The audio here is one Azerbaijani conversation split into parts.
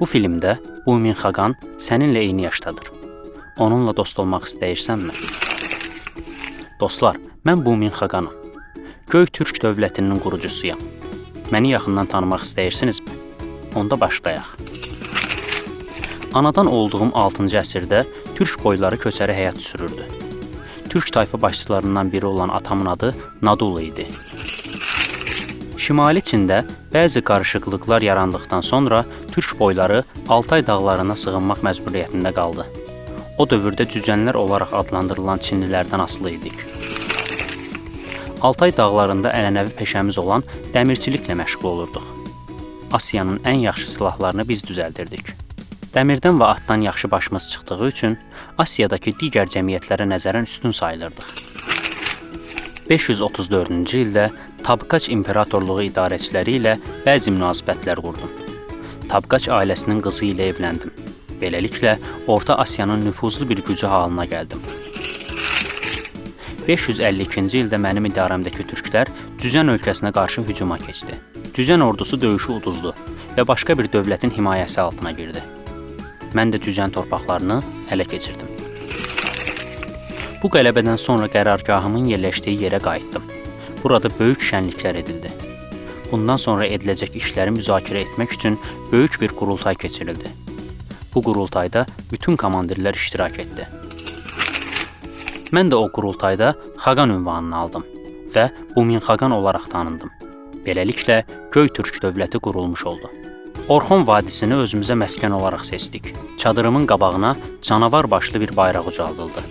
Bu filmdə Bumin Xaqan səninlə eyni yaşdadır. Onunla dost olmaq istəyirsənmi? Dostlar, mən Bumin Xaqanam. Göy Türk dövlətinin qurucusuyam. Məni yaxından tanımaq istəyirsinizmi? Onda başlayaq. Anadan olduğum 6-cı əsrdə türk boyları köçəri həyat sürürdü. Türk tayfa başçılarından biri olan atamın adı Nadul idi. Şimali Çində bəzi qarışıqlıqlar yarandıqdan sonra türk boyları Altay dağlarına sığınmaq məcburiyyətində qaldı. O dövrdə cücənlər olaraq adlandırılan Çinlilərdən asılı idik. Altay dağlarında ənənəvi peşəmiz olan dəmirçiliklə məşğul olurduq. Asiyanın ən yaxşı silahlarını biz düzəldirdik. Dəmirdən və atdan yaxşı başımız çıxdığı üçün Asiyadakı digər cəmiyyətlərə nəzərən üstün sayılırdıq. 534-cü ildə Tabqaç imperatorluğu idarəçiləri ilə bəzi münasibətlər qurdum. Tabqaç ailəsinin qızı ilə evləndim. Beləliklə Orta Asiyanın nüfuzlu bir gücü halına gəldim. 552-ci ildə mənim idarəmdəki türklər Cüzən ölkəsinə qarşı hücuma keçdi. Cüzən ordusu döyüşü uduzdu və başqa bir dövlətin himayəsi altına girdi. Mən də Cüzən torpaqlarını ələ keçirdim. Bu qələbədən sonra qərargahımın yerləşdiyi yerə qayıtdım. Burada böyük şənliklər edildi. Bundan sonra ediləcək işləri müzakirə etmək üçün böyük bir qurultay keçirildi. Bu qurultayda bütün komandirlər iştirak etdi. Mən də o qurultayda Xaqan ünvanını aldım və Bumin Xaqan olaraq tanındım. Beləliklə Göy Türk dövləti qurulmuş oldu. Orxon vadisini özümüzə məskən olaraq seçdik. Çadırımın qabağına canavar başlı bir bayraq ucaldıldı.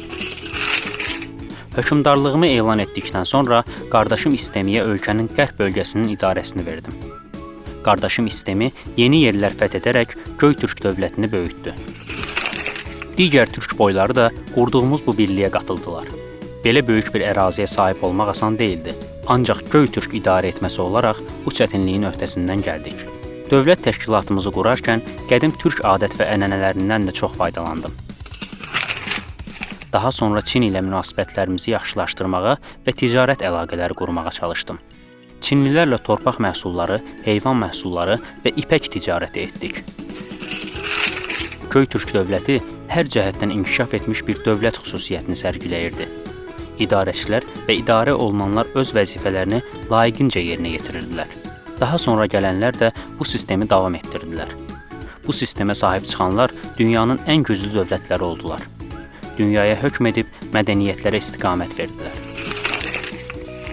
Hökmdarlığımı elan etdikdən sonra qardaşım İstemiyə ölkənin qərb bölgəsinin idarəsini verdim. Qardaşım İstemi yeni yerlər fəth edərək Göy Türk dövlətini böyütdü. Digər türk boyları da qurduğumuz bu birliyə qatıldılar. Belə böyük bir əraziyə sahib olmaq asan değildi. Ancaq Göy Türk idarə etməsi olaraq bu çətinliyin öhdəsindən gəldik. Dövlət təşkilatımızı qurarkən qədim türk adət və ənənələrindən də çox faydalandım. Daha sonra Çin ilə münasibətlərimizi yaxşılaşdırmağa və ticarət əlaqələri qurmağa çalışdım. Çinlilərlə torpaq məhsulları, heyvan məhsulları və ipək ticarəti etdik. Göy Türk dövləti hər cəhətdən inkişaf etmiş bir dövlət xüsusiyyətini sərgiləyirdi. İdarəçilər və idarə olunanlar öz vəzifələrini layiqincə yerinə yetirirdilər. Daha sonra gələnlər də bu sistemi davam etdirdilər. Bu sistemə sahib çıxanlar dünyanın ən güclü dövlətləri oldular. Dünyaya hökm edib mədəniyyətlərə istiqamət verdilər.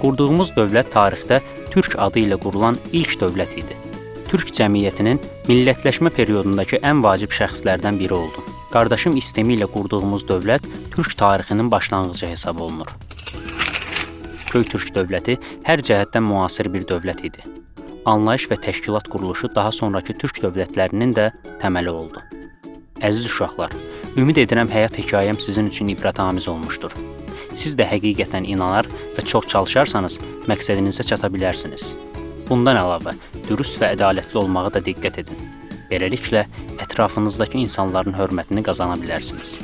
Qurduğumuz dövlət tarixdə Türk adı ilə qurulan ilk dövlət idi. Türk cəmiyyətinin millətləşmə periodundakı ən vacib şəxslərdən biri oldum. Qardaşım İstemi ilə qurduğumuz dövlət Türk tarixinin başlanğıcı hesab olunur. Köy Türk dövləti hər cəhətdən müasir bir dövlət idi. Anlayış və təşkilat quruluşu daha sonrakı türk dövlətlərinin də təməli oldu. Əziz uşaqlar, ümid edirəm həyat hekayəm sizin üçün ibrətamiz olmuşdur. Siz də həqiqətən inanar və çox çalışarsanız məqsədinizə çata bilərsiniz. Bundan əlavə, dürüst və ədalətli olmağa da diqqət edin. Beləliklə, ətrafınızdakı insanların hörmətini qazana bilərsiniz.